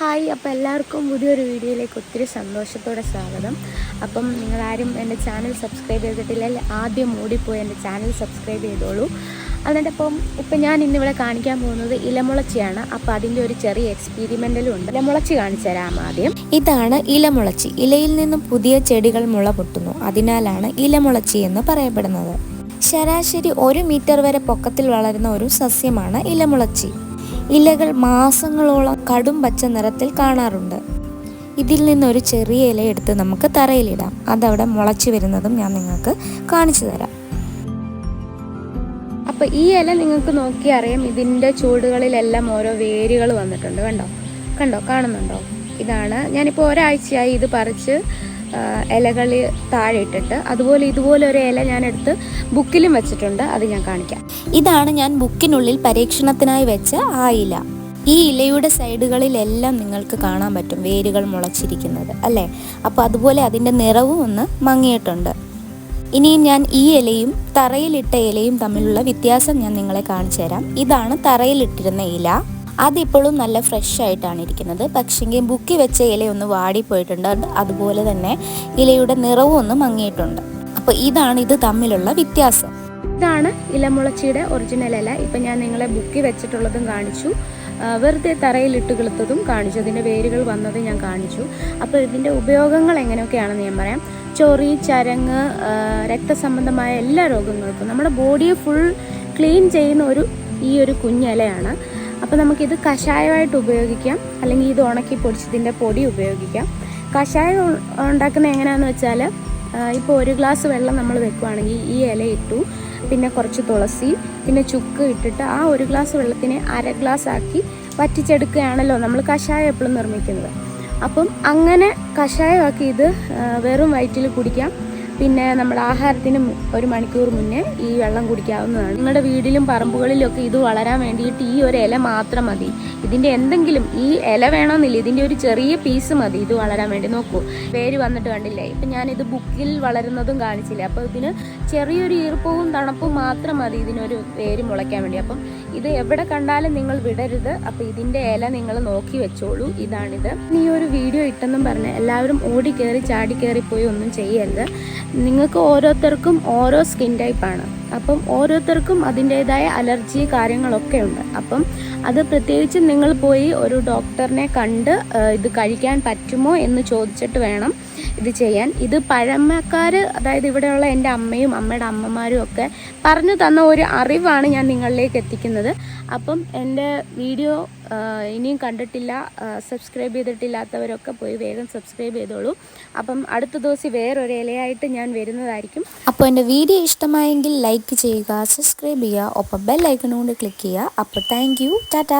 Hi അപ്പോൾ എല്ലാവർക്കും പുതിയൊരു വീഡിയോയിലേക്ക് ഒത്തിരി സന്തോഷത്തോടെ സ്വാഗതം. അപ്പം നിങ്ങളാരും എന്റെ ചാനൽ സബ്സ്ക്രൈബ് ചെയ്തിട്ടില്ല ആദ്യം ഓടിപ്പോയി എന്റെ ചാനൽ സബ്സ്ക്രൈബ് ചെയ്തോളൂ. എന്നിട്ട് ഇപ്പം ഇപ്പം ഞാൻ ഇന്നിവിടെ കാണിക്കാൻ പോകുന്നത് ഇലമുളച്ചിയാണ്. അപ്പോൾ അതിന്റെ ഒരു ചെറിയ എക്സ്പീരിമെന്റലും ഉണ്ട്. ഇലമുളച്ചി കാണിച്ചു തരാം ആദ്യം. ഇതാണ് ഇലമുളച്ചി. ഇലയിൽ നിന്നും പുതിയ ചെടികൾ മുള പൊട്ടുന്നു. അതിനാലാണ് ഇലമുളച്ചി എന്ന് പറയപ്പെടുന്നത്. ശരാശരി ഒരു മീറ്റർ വരെ പൊക്കത്തിൽ വളരുന്ന ഒരു സസ്യമാണ് ഇലമുളച്ചി. ഇലകൾ മാസങ്ങളോളം കടും പച്ച നിറത്തിൽ കാണാറുണ്ട്. ഇതിൽ നിന്നൊരു ചെറിയ ഇല എടുത്ത് നമുക്ക് തറയിലിടാം. അതവിടെ മുളച്ചു വരുന്നതും ഞാൻ നിങ്ങൾക്ക് കാണിച്ചു തരാം. അപ്പോൾ ഈ ഇല നിങ്ങൾക്ക് നോക്കി അറിയാം ഇതിന്റെ ചൂടുകളിലെല്ലാം ഓരോ വേരുകൾ വന്നിട്ടുണ്ട്. കണ്ടോ? കണ്ടോ? കാണുന്നുണ്ടോ? ഇതാണ്. ഞാനിപ്പോൾ ഒരാഴ്ചയായി ഇത് പറിച്ച് ഇലകൾ താഴെ ഇട്ടിട്ട് അതുപോലെ ഇതുപോലെ ഒരു ഇല ഞാൻ എടുത്ത് ബുക്കിലും വെച്ചിട്ടുണ്ട് അത് ഞാൻ കാണിക്കാം. ഇതാണ് ഞാൻ ബുക്കിനുള്ളിൽ പരീക്ഷണത്തിനായി വെച്ച ആ ഇല. ഈ ഇലയുടെ സൈഡുകളിലെല്ലാം നിങ്ങൾക്ക് കാണാൻ പറ്റും വേരുകൾ മുളച്ചിരിക്കുന്നത് അല്ലേ? അപ്പോൾ അതുപോലെ അതിന്റെ നിറവും ഒന്ന് മങ്ങിയിട്ടുണ്ട്. ഇനിയും ഞാൻ ഈ ഇലയും തറയിലിട്ട ഇലയും തമ്മിലുള്ള വ്യത്യാസം ഞാൻ നിങ്ങളെ കാണിച്ചു തരാം ഇതാണ് തറയിലിട്ടിരുന്ന ഇല. അതിപ്പോഴും നല്ല ഫ്രഷ് ആയിട്ടാണ് ഇരിക്കുന്നത്. പക്ഷെങ്കിൽ ബുക്കി വെച്ച ഇലയൊന്ന് വാടിപ്പോയിട്ടുണ്ട്. അതുപോലെ തന്നെ ഇലയുടെ നിറവും ഒന്ന് മങ്ങിയിട്ടുണ്ട്. അപ്പോൾ ഇതാണ് ഇത് തമ്മിലുള്ള വ്യത്യാസം. ഇതാണ് ഇലമുളച്ചിയുടെ ഒറിജിനൽ ഇല. ഇപ്പം ഞാൻ നിങ്ങളെ ബുക്കി വെച്ചിട്ടുള്ളതും കാണിച്ചു. വെറുതെ തറയിലിട്ട് കിളുത്തതും കാണിച്ചു. അതിന്റെ വേരുകൾ വന്നത് ഞാൻ കാണിച്ചു. അപ്പോൾ ഇതിന്റെ ഉപയോഗങ്ങൾ എങ്ങനെയൊക്കെയാണെന്ന് ഞാൻ പറയാം. ചൊറി ചരങ്ങ് രക്തസംബന്ധമായ എല്ലാ രോഗങ്ങൾക്കും നമ്മുടെ ബോഡിയെ ഫുൾ ക്ലീൻ ചെയ്യുന്ന ഒരു ഈ ഒരു കുഞ്ഞിലയാണ്. അപ്പോൾ നമുക്കിത് കഷായമായിട്ട് ഉപയോഗിക്കാം. അല്ലെങ്കിൽ ഇത് ഉണക്കി പൊടിച്ചതിന്റെ പൊടി ഉപയോഗിക്കാം. കഷായം ഉണ്ടാക്കുന്ന എങ്ങനെയാണെന്ന് വെച്ചാൽ ഇപ്പോൾ ഒരു ഗ്ലാസ് വെള്ളം നമ്മൾ വെക്കുവാണെങ്കിൽ ഈ ഇല ഇട്ടു പിന്നെ കുറച്ച് തുളസി പിന്നെ ചുക്ക് ഇട്ടിട്ട് ആ ഒരു ഗ്ലാസ് വെള്ളത്തിനെ അര ഗ്ലാസ് ആക്കി വറ്റിച്ചെടുക്കുകയാണല്ലോ നമ്മൾ കഷായം എപ്പോഴും നിർമ്മിക്കുന്നത്. അപ്പം അങ്ങനെ കഷായമാക്കി ഇത് വെറും വയറ്റിൽ കുടിക്കാം. പിന്നെ നമ്മൾ ആഹാരത്തിന് ഒരു മണിക്കൂർ മുന്നേ ഈ വെള്ളം കുടിക്കാവുന്നതാണ്. നിങ്ങളുടെ വീടിലും പറമ്പുകളിലൊക്കെ ഇത് വളരാൻ വേണ്ടിയിട്ട് ഈ ഒരു ഇല മാത്രം മതി. ഇതിന്റെ എന്തെങ്കിലും ഈ ഇല വേണമെന്നില്ല. ഇതിന്റെ ഒരു ചെറിയ പീസ് മതി. ഇത് വളരാൻ വേണ്ടി. നോക്കൂ. പേര് വന്നിട്ട് കണ്ടില്ലേ? ഇപ്പം ഞാനിത് ബുക്കിൽ വളരുന്നതും കാണിച്ചില്ല? അപ്പോൾ ഇതിന് ചെറിയൊരു ഈർപ്പവും തണുപ്പും മാത്രം മതി ഇതിനൊരു പേര് മുളയ്ക്കാൻ വേണ്ടി. അപ്പം ഇത് എവിടെ കണ്ടാലും നിങ്ങൾ വിടരുത്. അപ്പോൾ ഇതിന്റെ ഇല നിങ്ങൾ നോക്കി വെച്ചോളൂ. ഇതാണിത്. ഈ ഒരു വീഡിയോ ഇട്ടെന്നും പറഞ്ഞ് എല്ലാവരും ഓടി കയറി ചാടി കയറി പോയി ഒന്നും ചെയ്യരുത്. നിങ്ങൾക്ക് ഓരോരുത്തർക്കും ഓരോ സ്കിൻ ടൈപ്പാണ് അപ്പം ഓരോരുത്തർക്കും അതിന്റേതായ അലർജി കാര്യങ്ങളൊക്കെ ഉണ്ട്. അപ്പം അത് പ്രത്യേകിച്ച് നിങ്ങൾ പോയി ഒരു ഡോക്ടറിനെ കണ്ട് ഇത് കഴിക്കാൻ പറ്റുമോ എന്ന് ചോദിച്ചിട്ട് വേണം. ഇത് ചെയ്യാൻ. ഇത് പഴമക്കാർ അതായത് ഇവിടെയുള്ള എന്റെ അമ്മയും അമ്മയുടെ അമ്മമാരും ഒക്കെ പറഞ്ഞു തന്ന ഒരു അറിവാണ് ഞാൻ നിങ്ങളിലേക്ക് എത്തിക്കുന്നത്. അപ്പം എന്റെ വീഡിയോ ഇനിയും കണ്ടിട്ടില്ല സബ്സ്ക്രൈബ് ചെയ്തിട്ടില്ലാത്തവരൊക്കെ പോയി വേഗം സബ്സ്ക്രൈബ് ചെയ്തോളൂ. അപ്പം അടുത്ത ദിവസം വേറൊരു ഇലയായിട്ട് ഞാൻ വരുന്നതായിരിക്കും. അപ്പോൾ എന്റെ വീഡിയോ ഇഷ്ടമായെങ്കിൽ ലൈക്ക് ചെയ്യുക സബ്സ്ക്രൈബ് ചെയ്യുക ഒപ്പം ബെൽ ക്ലിക്ക് ചെയ്യുക. അപ്പോൾ താങ്ക് യു. ടാറ്റ.